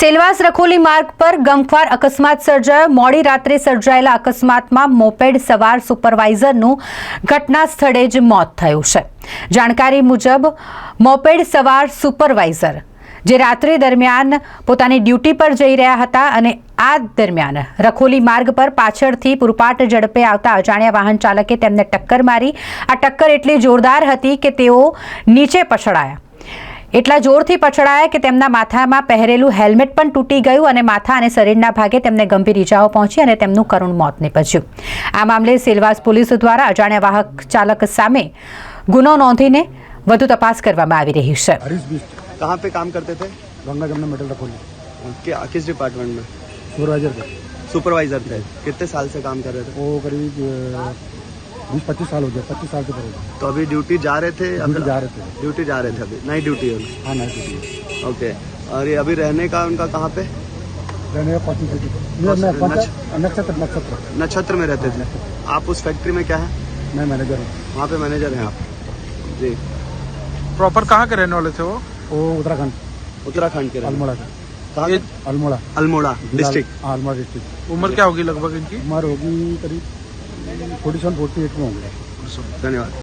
સેલવાસ રખોલી માર્ગ પર ગમખ્વાર અકસ્માત સર્જાયો મોડી રાત્રે સર્જાયેલા અકસ્માતમાં મોપેડ સવાર સુપરવાઇઝરનું ઘટના સ્થળે જ મોત થયું છે જાણકારી મુજબ મોપેડ સવાર સુપરવાઇઝર જે રાત્રિ દરમિયાન પોતાની ડ્યુટી પર જઈ રહ્યા હતા અને આ દરમિયાન રખોલી માર્ગ પર પાછળથી પૂરપાટ ઝડપે આવતા અજાણ્યા વાહન ચાલકે તેમને ટક્કર મારી આ ટક્કર એટલી જોરદાર હતી કે તેઓ નીચે પછડાયા એટલા જોરથી પછડાયા કે તેમનું માથામાં પહેરેલું હેલ્મેટ પણ તૂટી ગયું અને માથા અને શરીરના ભાગે તેમને ગંભીર ઈજાઓ પહોંચી અને તેમનું કરુણ મોત નિપજો આ મામલે સેલવાસ પોલીસ દ્વારા અજાણ્યા વાહક ચાલક સામે ગુનો નોંધીને વધુ તપાસ કરવામાં આવી રહી છે ક્યાં પે કામ કરતા تھے ભંગાકમના મેટલ ફેક્ટરી ઓકે આકીસ ડિપાર્ટમેન્ટમાં સુપરવાઇઝર હતા કેટલા સાલ સે કામ કરે હતા ઓ ગરીબ बीस पच्चीस साल हो गया पच्चीस साल के पड़ेगा तो अभी ड्यूटी जा रहे थे ड्यूटी जा रहे थे ड्यूटी जा रहे थे अभी नई ड्यूटी है हाँ नई ड्यूटी ओके और ये अभी रहने का उनका कहाँ पे रहने का नक्षत्र नक्षत्र नक्षत्र में रहते थे आप उस फैक्ट्री में क्या है मैं मैनेजर हूँ वहाँ पे मैनेजर हैं आप जी प्रॉपर कहाँ के रहने वाले थे वो वो उत्तराखंड उत्तराखंड के अल्मोड़ा का अल्मोड़ा अल्मोड़ा डिस्ट्रिक्ट हाँ, अल्मोड़ा डिस्ट्रिक्ट उम्र क्या होगी लगभग इनकी उम्र होगी करीब पोजिशन फोर्टी एट में होंगे धन्यवाद